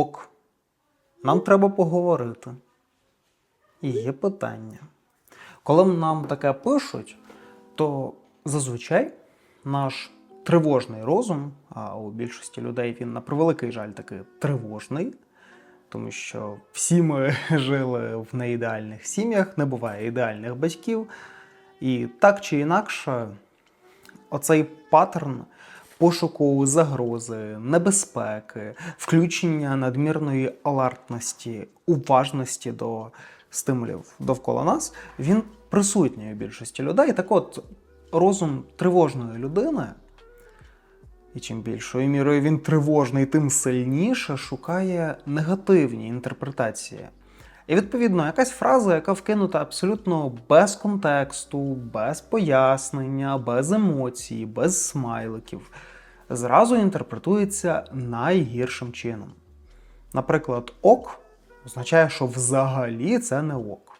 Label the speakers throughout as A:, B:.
A: ок. Нам треба поговорити. І є питання. Коли нам таке пишуть, то зазвичай наш тривожний розум, а у більшості людей він на превеликий жаль таки тривожний, тому що всі ми жили в неідеальних сім'ях, не буває ідеальних батьків. І так чи інакше, оцей паттерн пошуку загрози, небезпеки, включення надмірної алертності, уважності до стимулів довкола нас, він присутній у більшості людей. Так от, розум тривожної людини, і чим більшою мірою він тривожний, тим сильніше шукає негативні інтерпретації. І відповідно, якась фраза, яка вкинута абсолютно без контексту, без пояснення, без емоцій, без смайликів, зразу інтерпретується найгіршим чином. Наприклад, ок означає, що взагалі це не ок.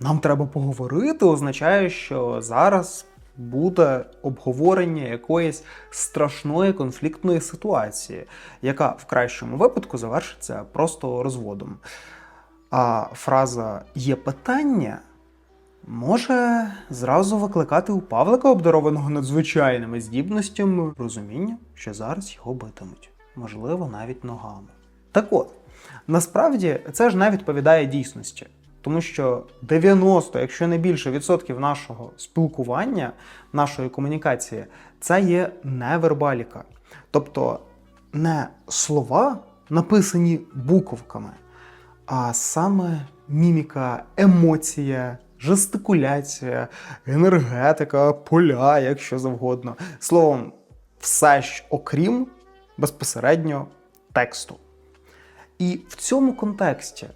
A: Нам треба поговорити, означає, що зараз буде обговорення якоїсь страшної конфліктної ситуації, яка в кращому випадку завершиться просто розводом. А фраза є питання може зразу викликати у Павлика, обдарованого надзвичайними здібностями, розуміння, що зараз його битимуть, можливо, навіть ногами. Так от, насправді це ж не відповідає дійсності. Тому що 90, якщо не більше відсотків нашого спілкування, нашої комунікації, це є невербаліка. Тобто не слова, написані буковками, а саме міміка, емоція, жестикуляція, енергетика, поля, якщо завгодно. Словом, все ж окрім безпосередньо тексту. І в цьому контексті,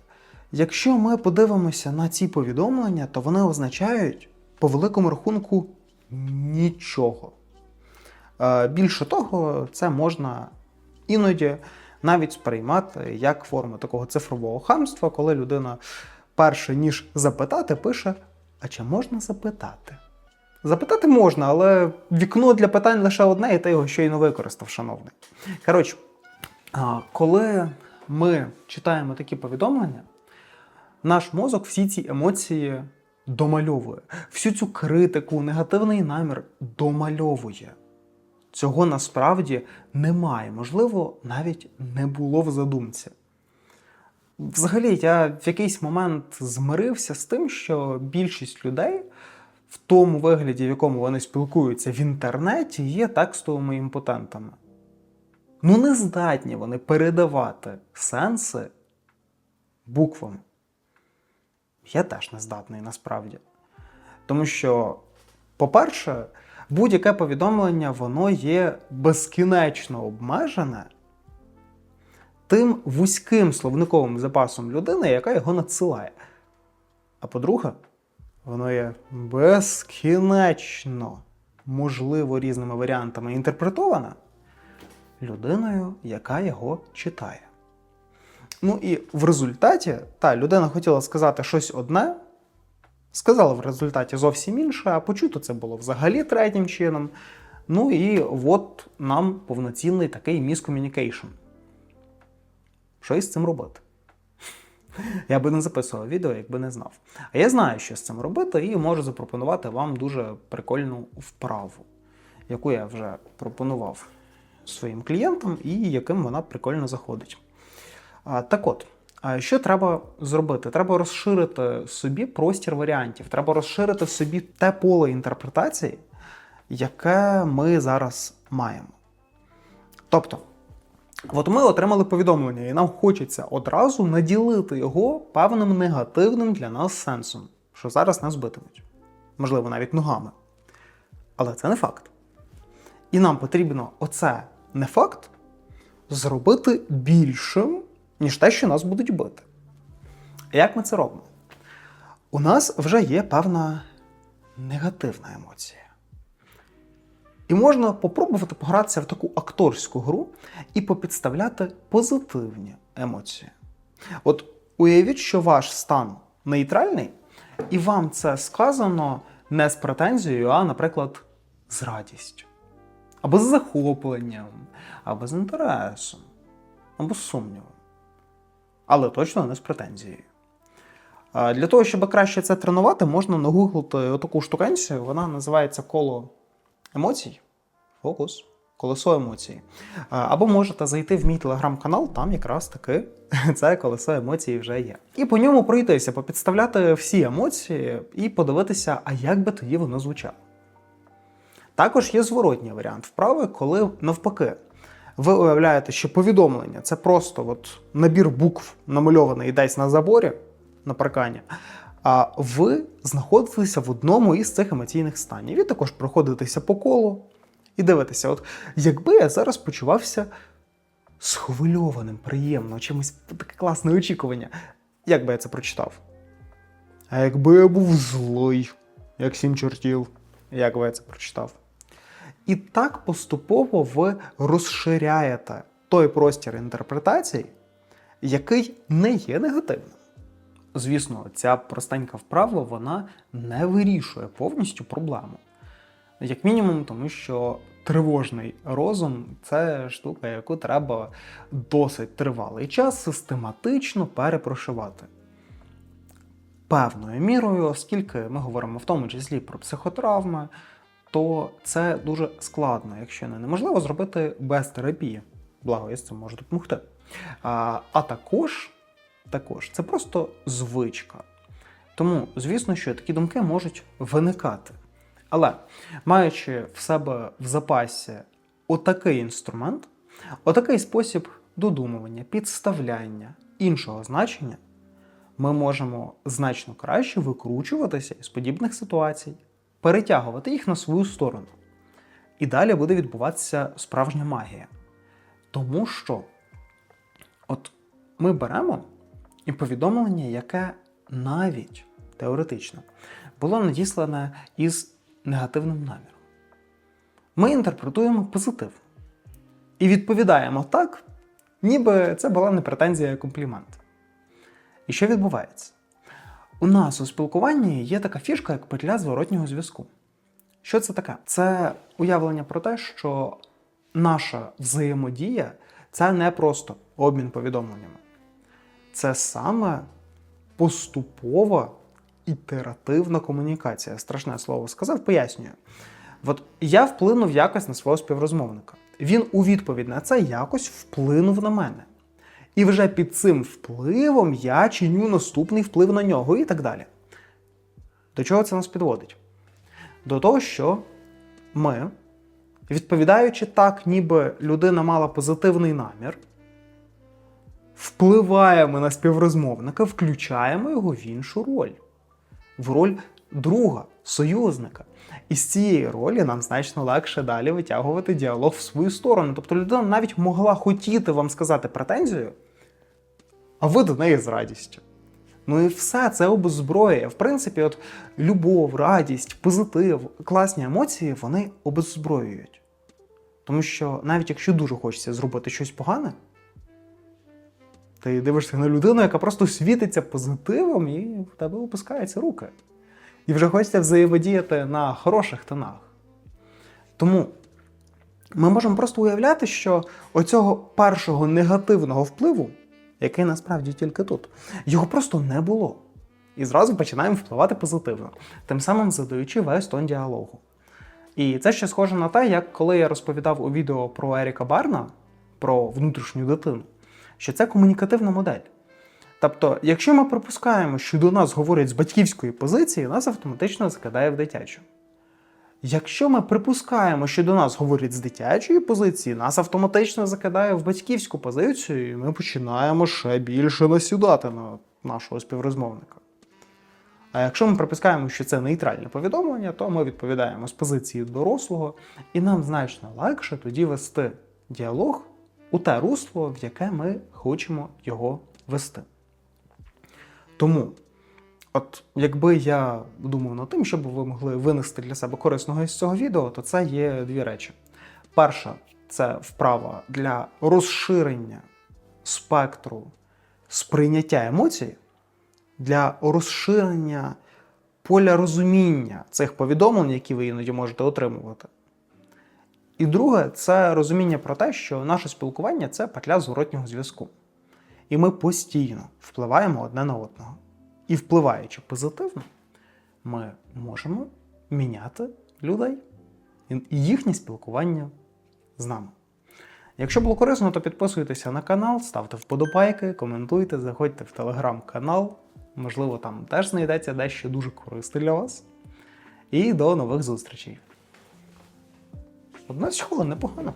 A: якщо ми подивимося на ці повідомлення, то вони означають по великому рахунку нічого. Е, Більше того, це можна іноді навіть сприймати як форму такого цифрового хамства, коли людина, перше ніж запитати, пише: А чи можна запитати? Запитати можна, але вікно для питань лише одне, і ти його щойно використав, шановний. Коротше, коли ми читаємо такі повідомлення, наш мозок всі ці емоції домальовує. Всю цю критику, негативний намір домальовує. Цього насправді немає. Можливо, навіть не було в задумці. Взагалі, я в якийсь момент змирився з тим, що більшість людей в тому вигляді, в якому вони спілкуються в інтернеті, є текстовими імпотентами. Ну, не здатні вони передавати сенси буквами. Я теж не здатний насправді. Тому що, по-перше, будь-яке повідомлення воно є безкінечно обмежене тим вузьким словниковим запасом людини, яка його надсилає. А по-друге, воно є безкінечно, можливо, різними варіантами інтерпретоване людиною, яка його читає. Ну і в результаті та людина хотіла сказати щось одне, сказала в результаті зовсім інше, а почуто це було взагалі третім чином. Ну і от нам повноцінний такий міскомунікейшн. Що із цим робити? Я би не записував відео, якби не знав. А я знаю, що з цим робити, і можу запропонувати вам дуже прикольну вправу, яку я вже пропонував своїм клієнтам і яким вона прикольно заходить. Так от, що треба зробити? Треба розширити собі простір варіантів, треба розширити собі те поле інтерпретації, яке ми зараз маємо. Тобто, от ми отримали повідомлення, і нам хочеться одразу наділити його певним негативним для нас сенсом, що зараз нас битимуть. Можливо, навіть ногами. Але це не факт. І нам потрібно оце не факт зробити більшим, ніж те, що нас будуть бити. Як ми це робимо? У нас вже є певна негативна емоція. І можна попробувати погратися в таку акторську гру і попідставляти позитивні емоції. От уявіть, що ваш стан нейтральний, і вам це сказано не з претензією, а, наприклад, з радістю, або з захопленням, або з інтересом. або з сумнівом. Але точно не з претензією. Для того, щоб краще це тренувати, можна нагуглити таку штукенцію, вона називається коло емоцій. Фокус. Колесо емоцій. Або можете зайти в мій телеграм-канал, там якраз таки це колесо емоцій вже є. І по ньому пройтися, попідставляти всі емоції і подивитися, а як би тоді воно звучало. Також є зворотній варіант вправи, коли навпаки. Ви уявляєте, що повідомлення це просто от набір букв, намальований десь на заборі, на паркані, а ви знаходитеся в одному із цих емоційних станів. І також проходитеся по колу і дивитеся, от якби я зараз почувався схвильованим, приємно, чимось таке класне очікування, як би я це прочитав? А якби я був злий, як сім чортів, як би я це прочитав? І так поступово ви розширяєте той простір інтерпретацій, який не є негативним. Звісно, ця простенька вправа вона не вирішує повністю проблему. Як мінімум, тому що тривожний розум це штука, яку треба досить тривалий час систематично перепрошивати. Певною мірою, оскільки ми говоримо в тому числі про психотравми, то це дуже складно, якщо не неможливо зробити без терапії. Благо, я з цим можу допомогти. А, а також, також це просто звичка. Тому, звісно, що такі думки можуть виникати. Але маючи в себе в запасі отакий інструмент, отакий спосіб додумування, підставляння іншого значення, ми можемо значно краще викручуватися із подібних ситуацій, перетягувати їх на свою сторону. І далі буде відбуватися справжня магія. Тому що от ми беремо і повідомлення, яке навіть теоретично було надіслане із негативним наміром. Ми інтерпретуємо позитив і відповідаємо так, ніби це була не претензія, а комплімент. І що відбувається? У нас у спілкуванні є така фішка, як петля зворотнього зв'язку. Що це таке? Це уявлення про те, що наша взаємодія це не просто обмін повідомленнями. Це саме поступова ітеративна комунікація. Страшне слово сказав, пояснюю. От я вплинув якось на свого співрозмовника. Він у відповідь на це якось вплинув на мене. І вже під цим впливом я чиню наступний вплив на нього і так далі. До чого це нас підводить? До того, що ми, відповідаючи так, ніби людина мала позитивний намір, впливаємо на співрозмовника, включаємо його в іншу роль, в роль друга, союзника. І з цієї ролі нам значно легше далі витягувати діалог в свою сторону. Тобто людина навіть могла хотіти вам сказати претензію, а ви до неї з радістю. Ну і все це обеззброює. В принципі, от любов, радість, позитив, класні емоції вони обеззброюють. Тому що навіть якщо дуже хочеться зробити щось погане, ти дивишся на людину, яка просто світиться позитивом, і в тебе опускаються руки. І вже хочеться взаємодіяти на хороших тонах. Тому ми можемо просто уявляти, що оцього першого негативного впливу, який насправді тільки тут, його просто не було. І зразу починаємо впливати позитивно, тим самим задаючи весь тон діалогу. І це ще схоже на те, як коли я розповідав у відео про Еріка Барна, про внутрішню дитину, що це комунікативна модель. Тобто, якщо ми припускаємо, що до нас говорять з батьківської позиції, нас автоматично закидає в дитячу. Якщо ми припускаємо, що до нас говорять з дитячої позиції, нас автоматично закидає в батьківську позицію, і ми починаємо ще більше насідати на нашого співрозмовника. А якщо ми припускаємо, що це нейтральне повідомлення, то ми відповідаємо з позиції дорослого, і нам значно легше тоді вести діалог у те русло, в яке ми хочемо його вести. Тому, от якби я думав над тим, щоб ви могли винести для себе корисного із цього відео, то це є дві речі. Перша це вправа для розширення спектру сприйняття емоцій, для розширення поля розуміння цих повідомлень, які ви іноді можете отримувати. І друге, це розуміння про те, що наше спілкування це петля зворотнього зв'язку. І ми постійно впливаємо одне на одного. І впливаючи позитивно, ми можемо міняти людей і їхнє спілкування з нами. Якщо було корисно, то підписуйтеся на канал, ставте вподобайки, коментуйте, заходьте в телеграм-канал. Можливо, там теж знайдеться дещо дуже корисне для вас. І до нових зустрічей. 11 хвилин непогано.